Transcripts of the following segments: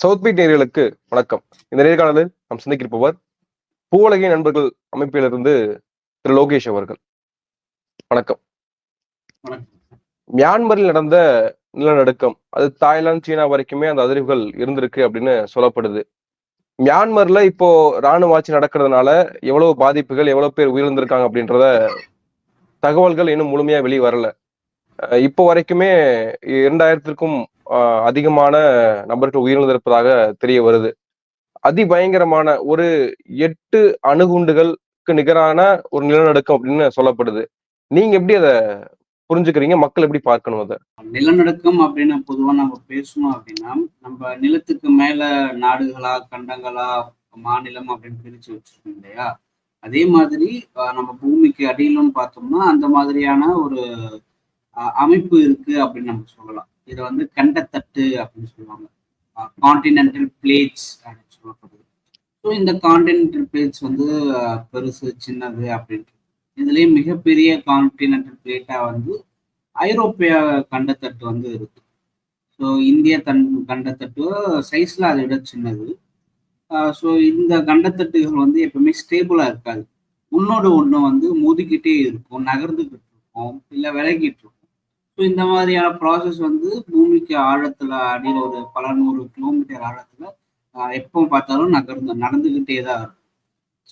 South beat நேர்களுக்கு வணக்கம். இந்த நேர்காணலில் நாம் சிந்திக்கிருப்பவர் பூவுலகின் நண்பர்கள் அமைப்பிலிருந்து திரு லோகேஷ் அவர்கள். வணக்கம். மியான்மரில் நடந்த நிலநடுக்கம் அது தாய்லாந்து சீனா வரைக்குமே அந்த அதிர்வுகள் இருந்திருக்கு அப்படின்னு சொல்லப்படுது. மியான்மர்ல இப்போ ராணுவ ஆட்சி நடக்கிறதுனால எவ்வளவு பாதிப்புகள் எவ்வளவு பேர் உயிரிழந்திருக்காங்க அப்படின்றத தகவல்கள் இன்னும் முழுமையா வெளியே வரல இப்போ வரைக்குமே இரண்டாயிரத்திற்கும் அதிகமான நபர்கள் உயிரிழந்திருப்பதாக தெரிய வருது. அதிபயங்கரமான ஒரு எட்டு அணுகுண்டுகளுக்கு நிகரான ஒரு நிலநடுக்கம் அப்படின்னு சொல்லப்படுது. நீங்க எப்படி அதை புரிஞ்சுக்கிறீங்க? மக்கள் எப்படி பார்க்கணும் அதை? நிலநடுக்கம் அப்படின்னு பொதுவா நம்ம பேசணும் அப்படின்னா நம்ம நிலத்துக்கு மேல நாடுகளா கண்டங்களா மாநிலம் அப்படின்னு பிரிச்சு வச்சிருக்கோம் இல்லையா? அதே மாதிரி நம்ம பூமிக்கு அடியிலும் பார்த்தோம்னா அந்த மாதிரியான ஒரு அஹ், அமைப்பு இருக்கு அப்படின்னு நம்ம சொல்லலாம். இதை வந்து கண்டத்தட்டு அப்படின்னு சொல்லுவாங்க. கான்டினென்டல் பிளேட்ஸ் அப்படின்னு சொல்லப்படுது. ஸோ இந்த கான்டினென்டல் பிளேட்ஸ் வந்து பெருசு சின்னது அப்படின்ட்டு. இதுலயே மிகப்பெரிய கான்டினென்டல் பிளேட்டா வந்து ஐரோப்பிய கண்டத்தட்டு வந்து இருக்கு. ஸோ இந்திய தன் கண்டத்தட்டு சைஸ்ல அதை விட சின்னது. ஸோ இந்த கண்டத்தட்டுகள் வந்து எப்பவுமே ஸ்டேபிளாக இருக்காது. உன்னோட ஒன்று வந்து மோதிக்கிட்டே இருக்கும் நகர்ந்துகிட்டு இருக்கும் இல்லை விலகிட்டு இருக்கும். ஸோ இந்த மாதிரியான ப்ராசஸ் வந்து பூமிக்கு ஆழத்தில் அடியில் ஒரு பல நூறு கிலோமீட்டர் ஆழத்தில் எப்போ பார்த்தாலும் நகர்ந்து நடந்துக்கிட்டே தான் இருக்கும்.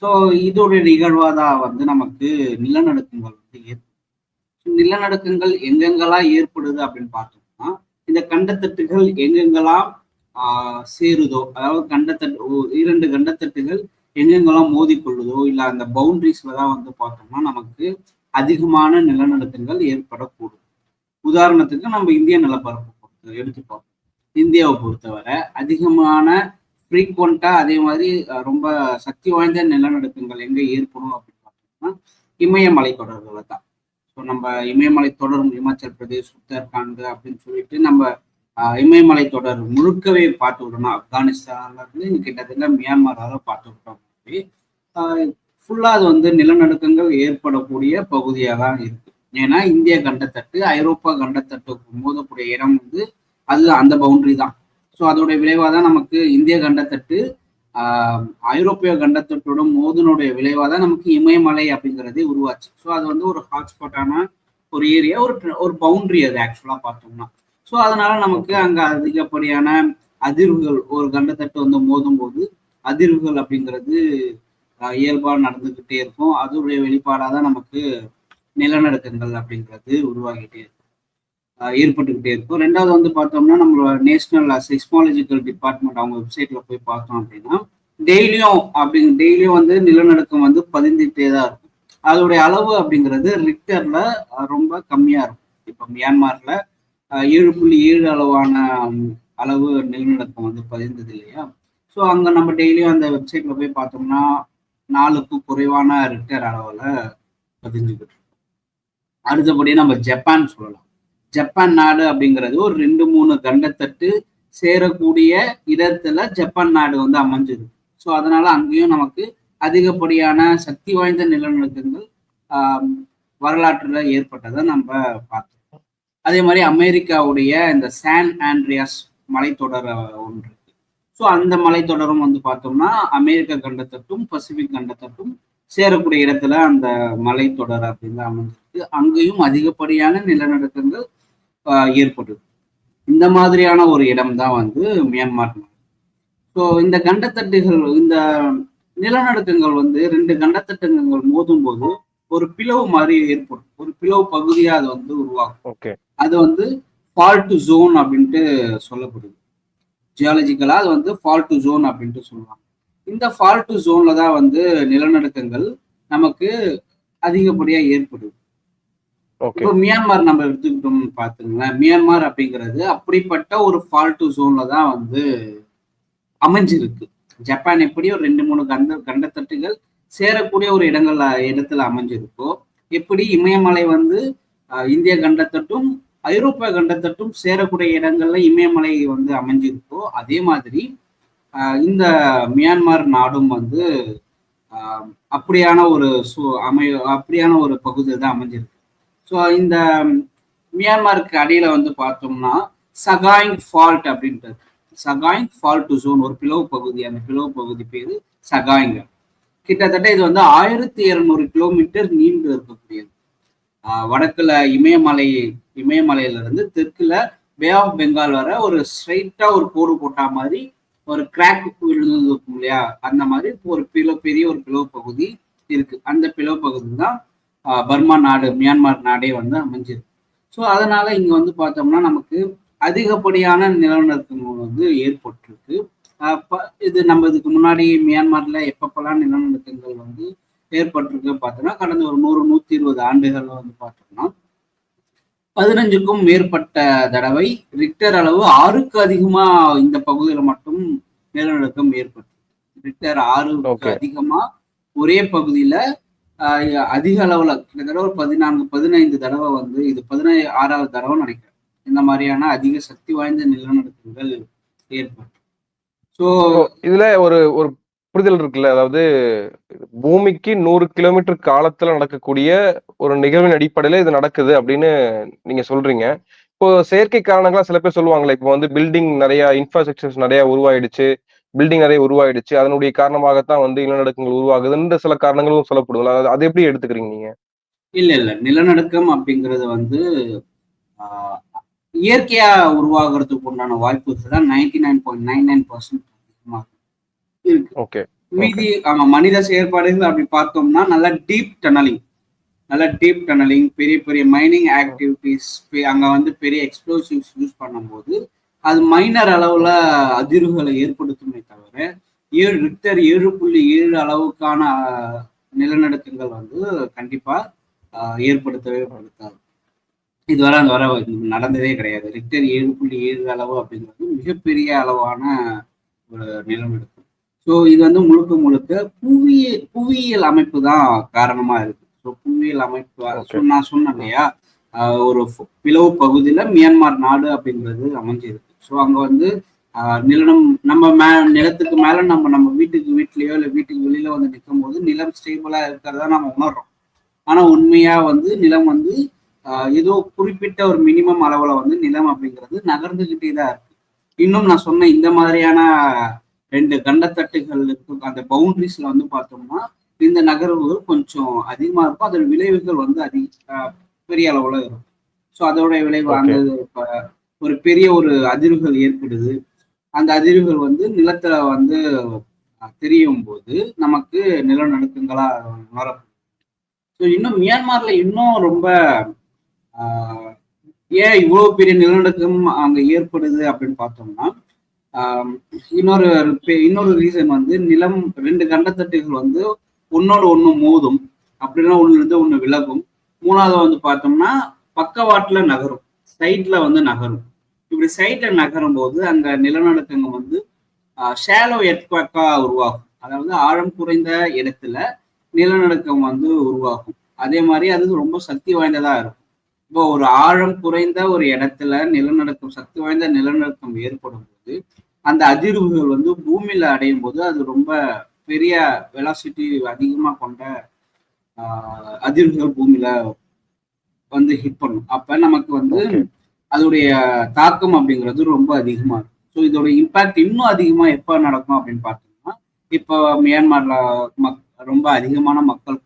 ஸோ இதோட நிகழ்வாக தான் வந்து நமக்கு நிலநடுக்கங்கள் வந்து ஏற்படும். நிலநடுக்கங்கள் எங்கெங்கெல்லாம் ஏற்படுது அப்படின்னு பார்த்தோம்னா இந்த கண்டத்தட்டுகள் எங்கெங்கெல்லாம் சேருதோ அதாவது கண்டத்தட்டு ஓ- இரண்டு கண்டத்தட்டுகள் எங்கெங்கெல்லாம் மோதிக்கொள்ளுதோ இல்லை அந்த பவுண்டரிஸ்ல தான் வந்து பார்த்தோம்னா நமக்கு அதிகமான நிலநடுக்கங்கள் ஏற்படக்கூடும். உதாரணத்துக்கு நம்ம இந்திய நிலப்பரப்பு பொறுத்த எடுத்துப்போம் இந்தியாவை பொறுத்தவரை அதிகமான ஃப்ரீக்வெண்ட்டாக அதே மாதிரி ரொம்ப சக்தி வாய்ந்த நிலநடுக்கங்கள் எங்கே ஏற்படும் அப்படின்னு பார்த்தோம்னா இமயமலை தொடர்களில் தான். ஸோ நம்ம இமயமலை தொடர் இமாச்சல் பிரதேஷ் உத்தரகாண்ட் அப்படின்னு சொல்லிட்டு நம்ம இமயமலை தொடர் முழுக்கவே பார்த்து விடணும். ஆப்கானிஸ்தான்ல இருந்து கிட்டத்தட்ட மியான்மர் வரை பார்த்து விட்டோம் ஃபுல்லாக அது வந்து நிலநடுக்கங்கள் ஏற்படக்கூடிய பகுதியாக தான் இருக்கு. ஏன்னா இந்திய கண்டத்தட்டு ஐரோப்பா கண்டத்தட்டுக்கு மோதக்கூடிய இடம் வந்து அது அந்த பவுண்டரி தான். ஸோ அதோடைய விளைவாக தான் நமக்கு இந்திய கண்டத்தட்டு ஐரோப்பிய கண்டத்தட்டோட மோதனுடைய விளைவாக தான் நமக்கு இமயமலை அப்படிங்கிறதே உருவாச்சு. ஸோ அது வந்து ஒரு ஹாட்ஸ்பாட்டான ஒரு ஏரியா ஒரு ஒரு பவுண்டரி அது ஆக்சுவலாக பார்த்தோம்னா. ஸோ அதனால நமக்கு அங்க அதிகப்படியான அதிர்வுகள் ஒரு கண்டத்தட்டு வந்து மோதும் போது அதிர்வுகள் அப்படிங்கிறது ஆஹ், இயல்பா நடந்துகிட்டே இருக்கும். அதோடைய வெளிப்பாடாக தான் நமக்கு நிலநடுக்கங்கள் அப்படிங்கிறது உருவாகிட்டே இருக்கும். ஏற்பட்டுக்கிட்டே இருக்கும். ரெண்டாவது வந்து பார்த்தோம்னா நம்மளோட நேஷனல் செக்ஸ்மாலஜிக்கல் டிபார்ட்மெண்ட் அவங்க வெப்சைட்ல போய் பார்த்தோம் அப்படின்னா டெய்லியும் அப்படிங்க டெய்லியும் வந்து நிலநடுக்கம் வந்து பதிந்துட்டே தான் இருக்கும். அதோடைய அளவு அப்படிங்கிறது ரிக்டர்ல ரொம்ப கம்மியா இருக்கும். இப்போ மியான்மர்ல ஏழு புள்ளி ஏழு அளவான அளவு நிலநடுக்கம் வந்து பதிந்தது இல்லையா? ஸோ அங்க நம்ம டெய்லியும் அந்த வெப்சைட்ல போய் பார்த்தோம்னா நாலுக்கு குறைவான ரிக்டர் அளவில் பதிஞ்சுக்கிட்டு அடுத்தபடியே நம்ம ஜப்பான் சொல்லலாம். ஜப்பான் நாடு அப்படிங்கிறது ஒரு ரெண்டு மூணு கண்டத்தட்டு சேரக்கூடிய இடத்துல ஜப்பான் நாடு வந்து அமைஞ்சிருக்கு ஸோ அதனால அங்கேயும் நமக்கு அதிகப்படியான சக்தி வாய்ந்த நிலநடுக்கங்கள் வரலாற்றில் வரலாற்றுல ஏற்பட்டதை நம்ம பார்த்தோம். அதே மாதிரி அமெரிக்காவுடைய இந்த சான் ஆண்ட்ரியாஸ் மலைத்தொடர் ஒன்று. ஸோ அந்த மலைத்தொடரும் வந்து பார்த்தோம்னா அமெரிக்க கண்டத்தட்டும் பசிபிக் கண்டத்தட்டும் சேரக்கூடிய இடத்துல அந்த மலைத்தொடர் அப்படின்னு அமைஞ்சிருக்கு. அங்கேயும் அதிகப்படியான நிலநடுக்கங்கள் ஏற்படுது. இந்த மாதிரியான ஒரு இடம் தான் வந்து மியான்மர். ஸோ இந்த கண்டத்தட்டுகள் இந்த நிலநடுக்கங்கள் வந்து ரெண்டு கண்டத்தட்டுங்கள் மோதும் போது ஒரு பிளவு மாதிரி ஏற்படும். ஒரு பிளவு பகுதியா அது வந்து உருவாகும். அது வந்து ஃபால்ட் ஜோன் அப்படின்ட்டு சொல்லப்படுது. ஜியாலஜிக்கலா அது வந்து ஃபால்ட் ஜோன் அப்படின்ட்டு சொல்லுவாங்க இந்த ஃபால்ட் ஜோன்ல தான் வந்து நிலநடுக்கங்கள் நமக்கு அதிகப்படியா ஏற்படுது. இப்போ மியான்மர் நம்ம எடுத்துக்கிட்டோம்னு பாத்துங்களேன் மியான்மர் அப்படிங்கிறது அப்படிப்பட்ட ஒரு ஃபால்ட் ஜோன்ல தான் வந்து அமைஞ்சிருக்கு. ஜப்பான் எப்படி ஒரு ரெண்டு மூணு கண்ட கண்டத்தட்டுகள் சேரக்கூடிய ஒரு இடங்கள்ல இடத்துல அமைஞ்சிருக்கோ எப்படி இமயமலை வந்து இந்திய கண்டத்தட்டும் ஐரோப்பிய கண்டத்தட்டும் சேரக்கூடிய இடங்கள்ல இமயமலை வந்து அமைஞ்சிருக்கோ அதே மாதிரி இந்த மியான்மர் நாடும் வந்து ஆஹ், அப்படியான ஒரு சு அமை அப்படியான ஒரு பகுதியில் தான் அமைஞ்சிருக்கு. ஸோ இந்த மியான்மருக்கு அடியில வந்து பார்த்தோம்னா சகாயிங் ஃபால்ட் அப்படின்றது. சகாயிங் ஃபால்ட் ஜோன் ஒரு பிளவு பகுதி. அந்த பிளவு பகுதி பேரு சகாய்ங்க கிட்டத்தட்ட இது வந்து ஆயிரத்தி இருநூறு கிலோமீட்டர் நீண்டு இருக்கக்கூடியது. ஆஹ் வடக்குல இமயமலை இமயமலையில இருந்து தெற்குல பே ஆஃப் பெங்கால் வர ஒரு ஸ்ட்ரைட்டா ஒரு கோடு போட்டா மாதிரி ஒரு கிராக் விழுந்தது இருக்கும் இல்லையா? அந்த மாதிரி ஒரு பிளவு பெரிய ஒரு பிளவு பகுதி இருக்கு. அந்த பிளவு பகுதி தான் பர்மா நாடு மியான்மர் நாடே வந்து அமைஞ்சிருக்கு. ஸோ அதனால இங்க வந்து பார்த்தோம்னா நமக்கு அதிகப்படியான நிலநடுக்கங்கள் வந்து ஏற்பட்டிருக்கு. இது நம்ம இதுக்கு முன்னாடி மியான்மர்ல எப்பப்பெல்லாம் நிலநடுக்கங்கள் வந்து ஏற்பட்டிருக்கு பார்த்தோம்னா கடந்த ஒரு நூறு நூத்தி இருபது ஆண்டுகள்ல வந்து பார்த்தோம்னா பதினஞ்சுக்கும் மேற்பட்ட தடவை ரிக்டர் அளவு ஆறுக்கு அதிகமா இந்த பகுதியில மட்டும் நிலநடுக்கம் ஏற்பட்டு ரிக்டர் ஆறுக்கு. அதிகமா ஒரே பகுதியில அதிக அளவுல கிட்டத்தட்ட ஒரு பதினான்கு பதினைந்து தடவை வந்து இது பதினை ஆறாவது தடவை நினைக்கிறேன் இந்த மாதிரியான அதிக சக்தி வாய்ந்த நிலநடுக்கங்கள் ஏற்படும். ஸோ இதுல ஒரு ஒரு புரிதல் இருக்குல்ல? அதாவது பூமிக்கு நூறு கிலோமீட்டர் காலத்துல நடக்கக்கூடிய ஒரு நிகழ்வின் அடிப்படையில இது நடக்குது அப்படின்னு நீங்க சொல்றீங்க. இப்போ செயற்கை காரணங்களா சில பேர் சொல்லுவாங்களே இப்போ வந்து பில்டிங் நிறைய இன்ஃப்ராஸ்ட்ரக்சர்ஸ் நிறைய உருவாயிடுச்சு. பில்டிங் நிறைய உருவாயிடுச்சு. அதனுடைய காரணமாகத்தான் வந்து நிலநடுக்கங்கள் உருவாகுதுன்ற சில காரணங்களும் சொல்லப்படுது. அது- எப்படி எடுத்துக்கிறீங்க நீங்க? இல்ல இல்ல. நிலநடுக்கம் அப்படிங்கிறது வந்து இயற்கையா உருவாகிறதுக்கு உண்டான வாய்ப்புகள் தான் ninety nine point nine nine percent இருக்கு. ஓகே மீதி ஆமா மனித செயற்பாடுகள் அப்படி பார்த்தோம்னா நல்லா டீப் டனலிங் நல்லா டீப் டனலிங் பெரிய பெரிய மைனிங் ஆக்டிவிட்டிஸ் அங்க வந்து பெரிய எக்ஸ்ப்ளோசிவ்ஸ் யூஸ் பண்ணும்போது அது மைனர் அளவுல அதிர்வுகளை ஏற்படுத்துமே தவிர ஏழு ரிக்டர் ஏழு புள்ளி ஏழு அளவுக்கான நிலநடுக்கங்கள் வந்து கண்டிப்பா ஏற்படுத்தவே படுத்தாது. இதுவரை அந்த வர நடந்ததே கிடையாது. ரிக்டர் ஏழு புள்ளி ஏழு அளவு அப்படிங்கிறது மிகப்பெரிய அளவான ஒரு நிலநடுக்கம். ஸோ இது வந்து முழுக்க முழுக்க புவியியல் புவியியல் அமைப்பு தான் காரணமா இருக்கு. ஸோ புவியியல் அமைப்பு நான் சொன்னேன் இல்லையா? ஒரு பிளவு பகுதியில மியான்மர் நாடு அப்படிங்கிறது அமைஞ்சிருக்கு. ஸோ அங்க வந்து நிலம் நம்ம மே நிலத்துக்கு மேல நம்ம நம்ம வீட்டுக்கு வீட்லயோ இல்லை வீட்டுக்கு வெளியில வந்து நிற்கும் போது நிலம் ஸ்டேபிளா இருக்கிறதா நம்ம உணர்றோம். ஆனா உண்மையா வந்து நிலம் வந்து ஏதோ குறிப்பிட்ட ஒரு மினிமம் அளவுல வந்து நிலம் அப்படிங்கிறது நகர்ந்துகிட்டே தான் இருக்கு. இன்னும் நான் சொன்ன இந்த மாதிரியான ரெண்டு கண்டத்தட்டுகள் இருக்கும் அந்த பவுண்டரிஸ்ல வந்து பார்த்தோம்னா இந்த நகர்வுகள் கொஞ்சம் அதிகமா இருக்கும். அதன் விளைவுகள் வந்து அதிக பெரிய அளவுல இருக்கும். ஸோ அதோட விளைவு. அந்த ஒரு பெரிய ஒரு அதிர்வுகள் ஏற்படுது. அந்த அதிர்வுகள் வந்து நிலத்துல வந்து தெரியும் போது நமக்கு நிலநடுக்கங்களா உணரப்படும். ஸோ இன்னும் மியான்மர்ல இன்னும் ரொம்ப ஆஹ், ஏன் இவ்வளவு பெரிய நிலநடுக்கம் அங்க ஏற்படுது அப்படின்னு பார்த்தோம்னா ஆஹ், இன்னொரு இன்னொரு ரீசன் வந்து நிலம் ரெண்டு கண்டத்தட்டுகள் வந்து ஒன்னோட ஒண்ணு மோதும். அப்படின்னா ஒண்ணுல இருந்து ஒண்ணு விலகும். மூணாவது வந்து பார்த்தோம்னா பக்கவாட்டுல நகரும். சைட்ல வந்து நகரும். இப்படி சைட்ல நகரும் போது அங்க நிலநடுக்கங்கள் வந்து ஷேலோ எர்த்குவாக்கா உருவாகும். அதாவது ஆழம் குறைந்த இடத்துல நிலநடுக்கம் வந்து உருவாகும். அதே மாதிரி அது ரொம்ப சக்தி வாய்ந்ததா இருக்கும். இப்போ ஒரு ஆழம் குறைந்த ஒரு இடத்துல நிலநடுக்கம் சக்தி வாய்ந்த நிலநடுக்கம் ஏற்படும் போது அந்த அதிர்வுகள் வந்து பூமியில அடையும் போது அது ரொம்ப பெரிய வெலாசிட்டி அதிகமா கொண்ட அதிர்வுகள் பூமியில வந்து ஹிட் பண்ணும். அப்ப நமக்கு வந்து. அதோடைய தாக்கம் அப்படிங்கிறது ரொம்ப அதிகமா இருக்கும். ஸோ இதோட இம்பாக்ட் இன்னும் அதிகமா எப்ப நடக்கும் அப்படின்னு பார்த்தோம்னா இப்போ மியான்மர்ல மக் ரொம்ப அதிகமான மக்கள்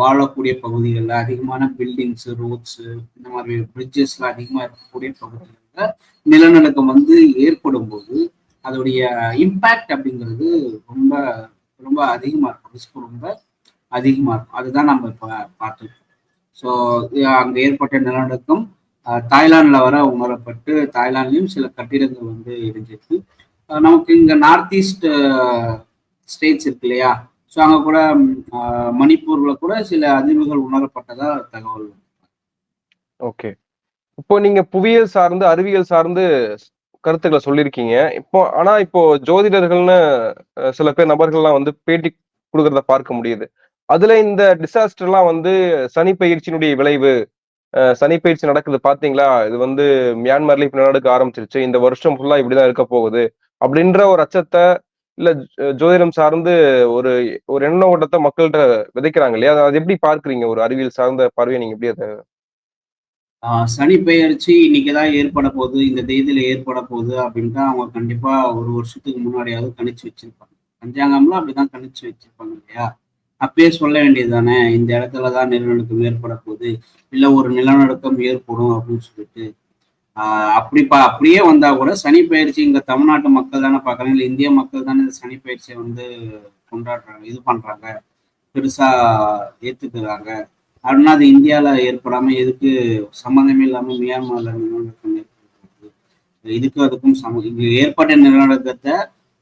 வாழக்கூடிய பகுதிகளில் அதிகமான பில்டிங்ஸ் ரோட்ஸ் இந்த மாதிரி பிரிட்ஜஸ்ல அதிகமா இருக்கக்கூடிய பகுதிகளில் நிலநடுக்கம் வந்து ஏற்படும் போது அதோடைய இம்பாக்ட் அப்படிங்கிறது ரொம்ப ரொம்ப அதிகமா இருக்கும். ரிஸ்க் ரொம்ப அதிகமாக இருக்கும். அதுதான் நம்ம இப்போ பார்த்துருக்கோம். ஸோ அங்கே ஏற்பட்ட நிலநடுக்கம் தாய்லாண்டில் வர உணரப்பட்டு தாய்லாண்ட்லேயும் சில கட்டிடங்கள் வந்து இடிஞ்சிருக்கு. நமக்கு இங்கே நார்த் ஈஸ்ட் ஸ்டேட்ஸ் இருக்கு இல்லையா? ஸோ அங்கே கூட மணிப்பூரில் கூட சில அதிர்வுகள் உணரப்பட்டதா தகவல் ஓகே. இப்போ நீங்க புவியியல் சார்ந்து அறிவியல் சார்ந்து கருத்துக்களை சொல்லியிருக்கீங்க. இப்போ ஆனா இப்போ ஜோதிடர்கள்னு சில பேர் நபர்கள்லாம் வந்து பேட்டி கொடுக்கறத பார்க்க முடியுது. அதுல இந்த டிசாஸ்டர்லாம் வந்து சனி பயிற்சியினுடைய விளைவு அஹ், சனி பயிற்சி நடக்குது பாத்தீங்களா? இது வந்து மியான்மர்ல இப்ப நடக்க ஆரம்பிச்சிருச்சு. இந்த வருஷம் ஃபுல்லா இப்படிதான் இருக்க போகுது. அப்படின்ற ஒரு அச்சத்தை இல்ல ஜோதிடம் சார்ந்து ஒரு ஒரு எண்ண ஓட்டத்தை மக்கள்கிட்ட விதைக்கிறாங்க இல்லையா? அதை- எப்படி பார்க்கறீங்க? ஒரு அறிவியல் சார்ந்த பார்வையை நீங்க எப்படி அதை சனி பெயர்ச்சி இன்னைக்குதான் ஏற்பட போகுது. இந்த தேதியில ஏற்பட போகுது அப்படின்ட்டு அவங்க கண்டிப்பா ஒரு வருஷத்துக்கு முன்னாடியாவது கணிச்சு வச்சிருப்பாங்க. பஞ்சாங்கம்லாம் அப்படிதான் கணிச்சு வச்சிருப்பாங்க இல்லையா? அப்பயே சொல்ல வேண்டியது தானே இந்த இடத்துல தான் நிலநடுக்கம் ஏற்பட போகுது இல்லை ஒரு நிலநடுக்கம் ஏற்படும் அப்படின்னு சொல்லிட்டு. அப்படி பா அப்படியே வந்தா கூட சனி பயிற்சி இங்க தமிழ்நாட்டு மக்கள் தானே பார்க்குறாங்க. இல்லை இந்திய மக்கள் தானே இந்த சனி பயிற்சியை வந்து கொண்டாடுறாங்க இது பண்றாங்க. பெருசா ஏத்துக்கிறாங்க. அப்படின்னா அது இந்தியால ஏற்படாம எதுக்கு சம்மந்தமே இல்லாம மியான்மர்ல நிலநடுக்கம் ஏற்படுது இதுக்கும் அதுக்கும் சம இங்க ஏற்பட்ட நிலநடுக்கத்தை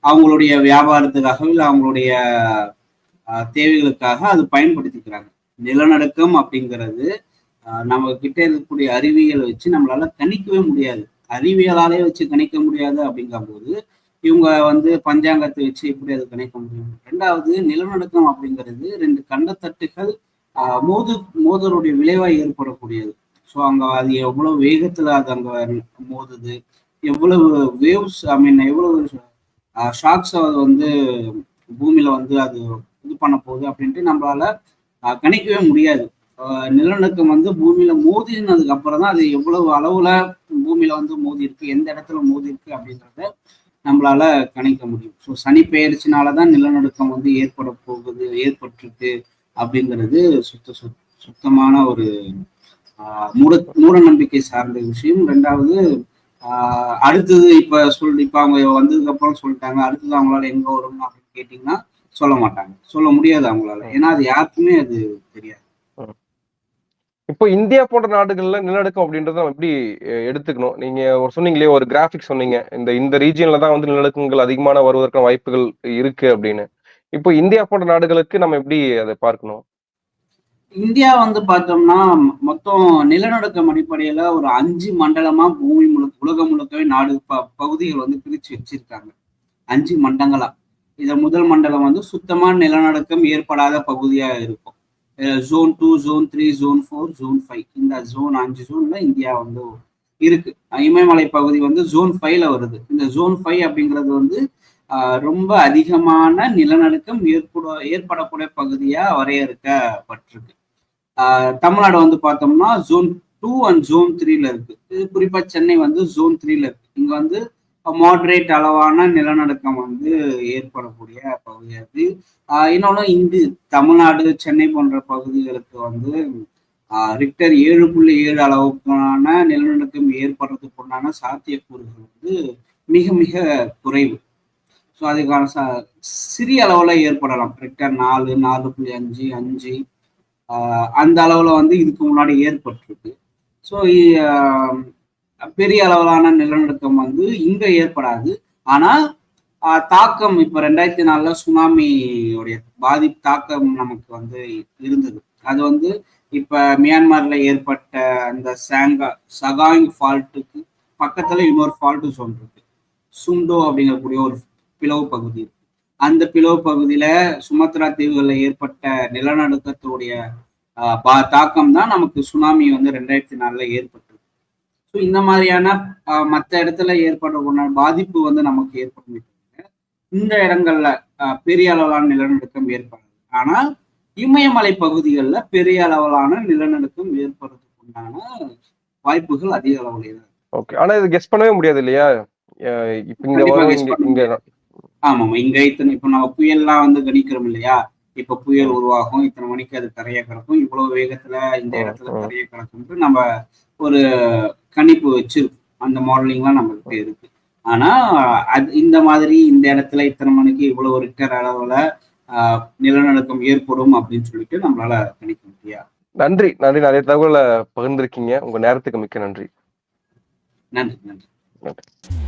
அவங்களுடைய வியாபாரத்துக்காக இல்லை அவங்களுடைய தேவைகளுக்காக அது பயன்படுத்திக்கிறாங்க. நிலநடுக்கம் அப்படிங்கிறது நம்ம கிட்ட இருக்கக்கூடிய அறிவியலை வச்சு நம்மளால கணிக்கவே முடியாது. அறிவியலாலே வச்சு கணிக்க முடியாது அப்படிங்கும்போது இவங்க வந்து பஞ்சாங்கத்தை வச்சு எப்படி அது கணிக்க முடியும்? ரெண்டாவது நிலநடுக்கம் அப்படிங்கிறது ரெண்டு கண்டத்தட்டுகள் மோது மோதலுடைய விளைவாக ஏற்படக்கூடியது. ஸோ அங்கே அது எவ்வளவு வேகத்தில் அது அங்கே மோதுது எவ்வளவு வேவ்ஸ் ஐ மீன் எவ்வளவு ஷாக்ஸ் அது வந்து பூமியில வந்து அது இது பண்ண போகுது அப்படின்ட்டு நம்மளால கணிக்கவே முடியாது. நிலநடுக்கம் வந்து பூமியில மோதினதுக்கு அப்புறம் தான் அது எவ்வளவு அளவுல பூமியில வந்து மோதி இருக்கு எந்த இடத்துல மோதி இருக்கு அப்படின்றத நம்மளால கணிக்க முடியும். ஸோ சனி பெயர்ச்சினாலதான் நிலநடுக்கம் வந்து ஏற்பட போகுது ஏற்பட்டிருக்கு அப்படிங்கிறது சுத்த சுத் சுத்தமான ஒரு மூட மூட நம்பிக்கை சார்ந்த விஷயம். ரெண்டாவது அடுத்தது இப்ப சொல் இப்ப அவங்க வந்ததுக்கு அப்புறம் சொல்லிட்டாங்க அடுத்தது அவங்களால எங்க வரும் அப்படின்னு கேட்டீங்கன்னா சொல்ல மாட்டாங்க. சொல்ல முடியாது அவங்களால. ஏன்னா அது யாருக்குமே அது தெரியாது. இப்போ இந்தியா போன்ற நாடுகள்ல நிலநடுக்கம் அப்படின்றத எப்படி எடுத்துக்கணும்? நீங்க ஒரு சொன்னீங்களே ஒரு கிராஃபிக் சொன்னீங்க. இந்த இந்த ரீஜியன்ல தான் வந்து நிலநடுக்கங்கள் அதிகமான வருவதற்கான வாய்ப்புகள் இருக்கு அப்படின்னு. இப்போ இந்தியா போன்ற நாடுகளுக்கு நம்ம எப்படி அதை பார்க்கணும்? இந்தியா வந்து பார்த்தோம்னா மொத்தம் நிலநடுக்கம் அடிப்படையில ஒரு அஞ்சு மண்டலமா பூமி முழுக்க உலகம் முழுக்கவே நாடு பகுதிகள் வந்து பிரிச்சு வச்சிருக்காங்க. அஞ்சு மண்டங்களா இத முதல் மண்டலம் வந்து சுத்தமான நிலநடுக்கம் ஏற்படாத பகுதியா இருக்கும். Zone two zone three zone four zone five இந்த ஜோன் அஞ்சு ஜோன்ல இந்தியா வந்து இருக்கு. இமயமலை பகுதி வந்து ஜோன் ஃபைவ்ல வருது. இந்த ஜோன் ஃபைவ் அப்படிங்கிறது வந்து ரொம்ப அதிகமான நிலநடுக்கம் ஏற்பட ஏற்படக்கூடிய பகுதியா வரையறுக்கப்பட்டிருக்கு. தமிழ்நாடு வந்து பார்த்தோம்னா ஜோன் டூ அண்ட் ஜோன் த்ரீல இருக்கு. இது குறிப்பா சென்னை வந்து ஜோன் த்ரீல இருக்கு. இங்க வந்து மாடரேட் அளவான நிலநடுக்கம் வந்து ஏற்படக்கூடிய பகுதி அது. இன்னொன்று இந்து தமிழ்நாடு சென்னை போன்ற பகுதிகளுக்கு வந்து ரிக்டர் ஏழு புள்ளி ஏழு அளவுக்கான நிலநடுக்கம் ஏற்படுறதுக்கு உண்டான சாத்தியக்கூறுகள் வந்து மிக மிக குறைவு. ஸோ அதுக்கான ச சிறிய அளவில் ஏற்படலாம். ரிக்டர் நாலு நாலு புள்ளி அஞ்சு அஞ்சு. அந்த அளவில் வந்து இதுக்கு முன்னாடி ஏற்பட்டிருக்கு. ஸோ பெரிய அளவிலான நிலநடுக்கம் வந்து இங்க ஏற்படாது. ஆனால் தாக்கம் இப்போ ரெண்டாயிரத்தி நாலுல சுனாமியோடைய பாதி தாக்கம் நமக்கு வந்து இருந்தது. அது வந்து இப்போ மியான்மர்ல ஏற்பட்ட அந்த சாங்கா சகாங் ஃபால்ட்டுக்கு பக்கத்துல இன்னொரு ஃபால்ட்டு zone இருக்கு. சுண்டோ அப்படிங்கக்கூடிய ஒரு பிளவு பகுதி இருக்கு. அந்த பிளவு பகுதியில சுமத்ரா தீவுகளில் ஏற்பட்ட நிலநடுக்கத்துடைய பா தாக்கம் தான் நமக்கு சுனாமி வந்து ரெண்டாயிரத்தி நாலுல ஏற்பட்டு ஸோ இந்த மாதிரியான மற்ற இடத்துல ஏற்படுற பாதிப்பு வந்து நமக்கு ஏற்படும் இந்த இடங்கள்ல பெரிய அளவிலான நிலநடுக்கம் ஏற்படாது. ஆனால் இமயமலை பகுதிகளில் பெரிய அளவிலான நிலநடுக்கம் ஏற்படுறதுக்கு உண்டான வாய்ப்புகள் அதிக அளவில் இருக்கு. ஓகே ஆனா இது கெஸ் பண்ணவே முடியாது இல்லையா? ஆமாம் இங்க இத்தனை இப்போ நம்ம புயல்லாம் வந்து கணிக்கிறோம் இல்லையா? இப்ப புயல் உருவாகும் இத்தனை மணிக்கு அது கரையை கிடக்கும். இவ்வளவு வேகத்துல இந்த இடத்துல. கரையை கிடக்கும்ட்டு நம்ம ஒரு கணிப்பு வச்சிருக்கோம். அந்த மாடலிங்லாம் நம்மகிட்ட இருக்கு. ஆனா அது இந்த மாதிரி இந்த இடத்துல இத்தனை மணிக்கு இவ்வளவு ரிக்டர் அளவுல ஆஹ், நிலநடுக்கம் ஏற்படும் அப்படின்னு சொல்லிட்டு நம்மளால கணிக்க முடியாது. நன்றி. நன்றி. நிறைய தகவலை பகிர்ந்திருக்கீங்க. உங்க நேரத்துக்கு மிக்க நன்றி. நன்றி. நன்றி. நன்றி.